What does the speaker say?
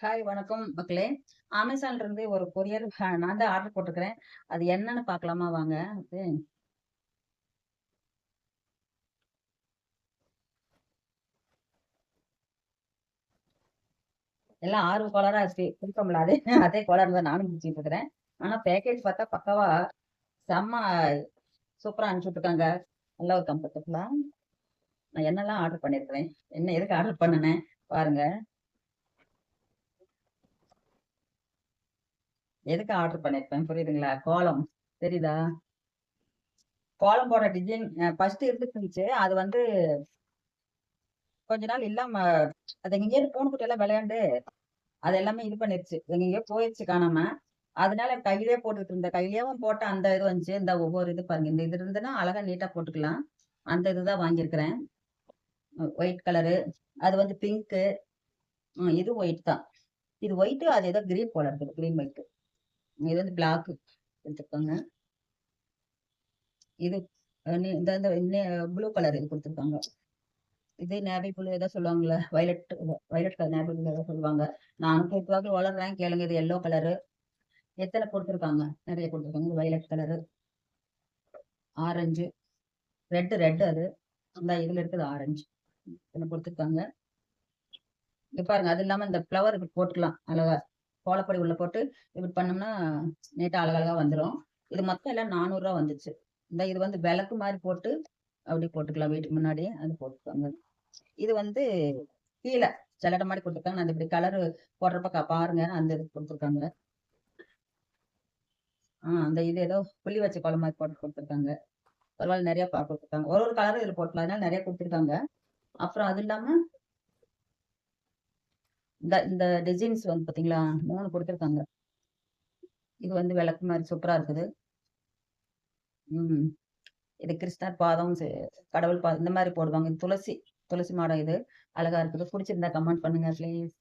Hi வணக்கம் மக்களே. அமேசான்ல இருந்து ஒரு கொரியர் நான் தான் ஆர்டர் போட்டிருக்கிறேன். அது என்னன்னு பார்க்கலாமா வாங்க. அது எல்லாம் ஆர்வ கோளாரா கொடுக்க அதே அதே கோளாறு தான் நானும் முடிச்சுட்டு இருக்கிறேன். ஆனா பேக்கேஜ் பார்த்தா பக்கவா செம்ம சூப்பரா அனுப்பிச்சு விட்டுருக்காங்க. நல்ல ஒரு கம்ஃபர்டபுளா நான் என்னெல்லாம் ஆர்டர் பண்ணியிருக்கிறேன் என்ன எதுக்கு ஆர்டர் பண்ணினேன் பாருங்க. எதுக்கு ஆர்டர் பண்ணிருப்பேன்? புரியுதுங்களா? கோலம். தெரியுதா? கோலம் போடுற டிசைன் ஃபர்ஸ்ட் இருந்துட்டு இருந்துச்சு அது வந்து கொஞ்ச நாள் இல்லாம அது எங்கேயோ பூனை குட்டி எல்லாம் விளையாண்டு அது எல்லாமே இது பண்ணிருச்சு. எங்கேயோ போயிடுச்சு காணாம. அதனால கையிலே போட்டுட்டு இருந்த கையிலேயும் போட்ட அந்த இது வந்துச்சு. இந்த ஒவ்வொரு இது பாருங்க. இந்த இது இருந்துன்னா அழகா நீட்டா போட்டுக்கலாம். அந்த இதுதான் வாங்கியிருக்கிறேன். ஒயிட் கலரு அது வந்து பிங்க்கு இது ஒயிட் தான். இது ஒயிட்டு அது ஏதோ கிரீன் போல இருக்குது. கிரீன் ஒயிட்டு இது வந்து பிளாக் கொடுத்துருக்காங்க இது இந்த ப்ளூ கலர் இது கொடுத்துருக்காங்க. இது நேவி ப்ளூ ஏதோ சொல்லுவாங்கல்ல violet violet colour navy blue ஏதோ சொல்லுவாங்க. நானும் பொறுப்பாக வளர்றேன் கேளுங்க இது எல்லோ கலரு எத்தனை கொடுத்துருக்காங்க? நிறைய கொடுத்துருக்காங்க. Violet colour orange. Red red அது. அந்த இதுல இருக்குது ஆரஞ்சு. என்ன கொடுத்துருக்காங்க. இது பாருங்க அது இல்லாம இந்த ஃப்ளவர் போட்டுக்கலாம் அழகா. கோலப்பொடி உள்ள போட்டு இப்படி பண்ணோம்னா நீட்டா அழகழகா வந்துடும் இது மொத்தம் எல்லாம் நானூறுரூவா வந்துச்சு. இந்த இது வந்து விளக்கு மாதிரி போட்டு அப்படி போட்டுக்கலாம். வீட்டுக்கு முன்னாடி அது போட்டுக்கோங்க. இது வந்து கீழே சல்லடை மாதிரி கொடுத்துருக்காங்க. அந்த இப்படி கலரு போடுறப்ப பாருங்க. அந்த இது கொடுத்துருக்காங்க. ஆஹ் அந்த இது ஏதோ புள்ளி வச்ச குழம்பு மாதிரி போட்டு கொடுத்துருக்காங்க. பரவாயில்ல நிறைய கொடுத்துருக்காங்க. ஒரு ஒரு கலரும் இதுல போட்டுக்கலாம். அதனால நிறைய கொடுத்துருக்காங்க. அப்புறம் அது இல்லாம இந்த இந்த டிசைன்ஸ் வந்து பாத்தீங்களா? மூணு கொடுத்துருக்காங்க. இது வந்து விளக்கு மாதிரி சூப்பரா இருக்குது. உம் இது கிருஷ்ணர் பாதம் கடவுள் பாதம் இந்த மாதிரி போடுவாங்க. துளசி துளசி மாடம் இது. அழகா இருக்குது. பிடிச்சிருந்தா கமெண்ட் பண்ணுங்க ப்ளீஸ்